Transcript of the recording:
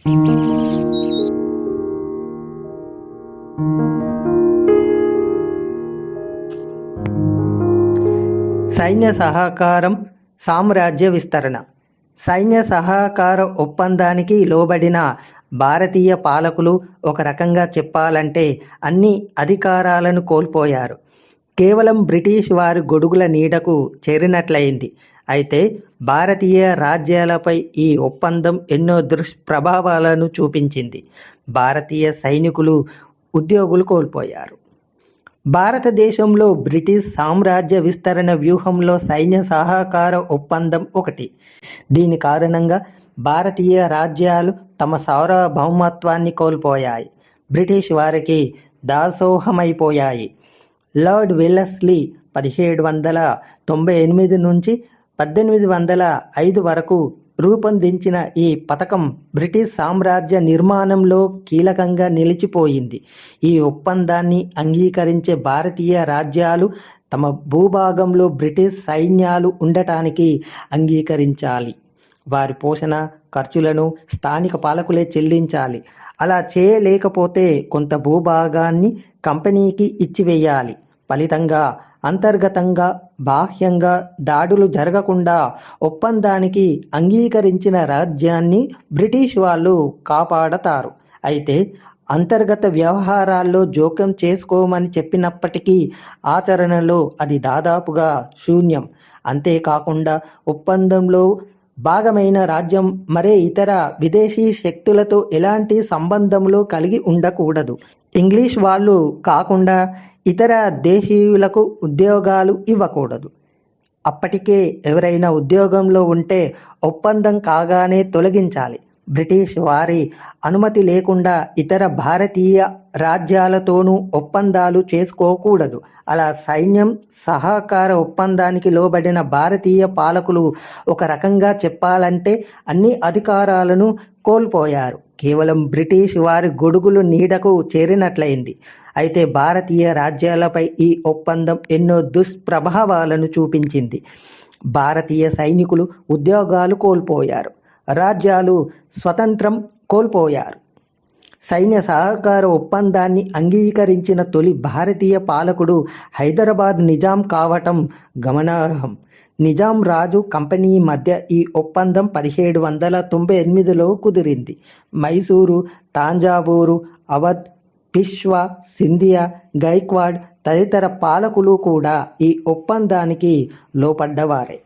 సైన్య సహకారం సామ్రాజ్య విస్తరణ. సైన్య సహకార ఒప్పందానికి లోబడిన భారతీయ పాలకులు ఒక రకంగా చెప్పాలంటే అన్ని అధికారాలను కోల్పోయారు. కేవలం బ్రిటిష్ వారి గొడుగుల నీడకు చేరినట్లయింది. అయితే భారతీయ రాజ్యాలపై ఈ ఒప్పందం ఎన్నో దుష్ప్రభావాలను చూపించింది. భారతీయ సైనికులు ఉద్యోగులు కోల్పోయారు. భారతదేశంలో బ్రిటిష్ సామ్రాజ్య విస్తరణ వ్యూహంలో సైన్య సహకార ఒప్పందం ఒకటి. దీని కారణంగా భారతీయ రాజ్యాలు తమ సార్వభౌమత్వాన్ని కోల్పోయాయి. బ్రిటిష్ వారికి దాసోహమైపోయాయి. లార్డ్ వెల్లస్లీ పదిహేడు వందల తొంభై ఎనిమిది నుంచి పద్దెనిమిది వందల ఐదు వరకు రూపొందించిన ఈ పథకం బ్రిటిష్ సామ్రాజ్య నిర్మాణంలో కీలకంగా నిలిచిపోయింది. ఈ ఒప్పందాన్ని అంగీకరించే భారతీయ రాజ్యాలు తమ భూభాగంలో బ్రిటిష్ సైన్యాలు ఉండటానికి అంగీకరించాలి. వారి పోషణ ఖర్చులను స్థానిక పాలకులే చెల్లించాలి. అలా చేయలేకపోతే కొంత భూభాగాన్ని కంపెనీకి ఇచ్చివేయాలి. ఫలితంగా అంతర్గతంగా బాహ్యంగా దాడులు జరగకుండా ఒప్పందానికి అంగీకరించిన రాజ్యాన్ని బ్రిటిష్ వాళ్ళు కాపాడతారు. అయితే అంతర్గత వ్యవహారాల్లో జోక్యం చేసుకోమని చెప్పినప్పటికీ ఆచరణలో అది దాదాపుగా శూన్యం. అంతేకాకుండా ఒప్పందంలో భాగమైన రాజ్యం మరే ఇతర విదేశీ శక్తులతో ఎలాంటి సంబంధంలో కలిగి ఉండకూడదు. ఇంగ్లీష్ వాళ్ళు కాకుండా ఇతర దేశీయులకు ఉద్యోగాలు ఇవ్వకూడదు. అప్పటికే ఎవరైనా ఉద్యోగంలో ఉంటే ఒప్పందం కాగానే తొలగించాలి. బ్రిటిష్ వారి అనుమతి లేకుండా ఇతర భారతీయ రాజ్యాలతోనూ ఒప్పందాలు చేసుకోకూడదు. అలా సైన్యం సహకార ఒప్పందానికి లోబడిన భారతీయ పాలకులు ఒక రకంగా చెప్పాలంటే అన్ని అధికారాలను కోల్పోయారు. కేవలం బ్రిటిష్ వారి గొడుగులు నీడకు చేరినట్లయింది. అయితే భారతీయ రాజ్యాలపై ఈ ఒప్పందం ఎన్నో దుష్ప్రభావాలను చూపించింది. భారతీయ సైనికులు ఉద్యోగాలు కోల్పోయారు. రాజ్యాలు స్వతంత్రం కోల్పోయారు. సైన్య సహకార ఒప్పందాన్ని అంగీకరించిన తొలి భారతీయ పాలకుడు హైదరాబాద్ నిజాం కావటం గమనార్హం. నిజాం రాజు కంపెనీ మధ్య ఈ ఒప్పందం పదిహేడు వందల తొంభై ఎనిమిదిలో కుదిరింది. మైసూరు తాంజావూరు అవధ్ పిష్వా సింధియా గైక్వాడ్ తదితర పాలకులు కూడా ఈ ఒప్పందానికి లోపడ్డవారే.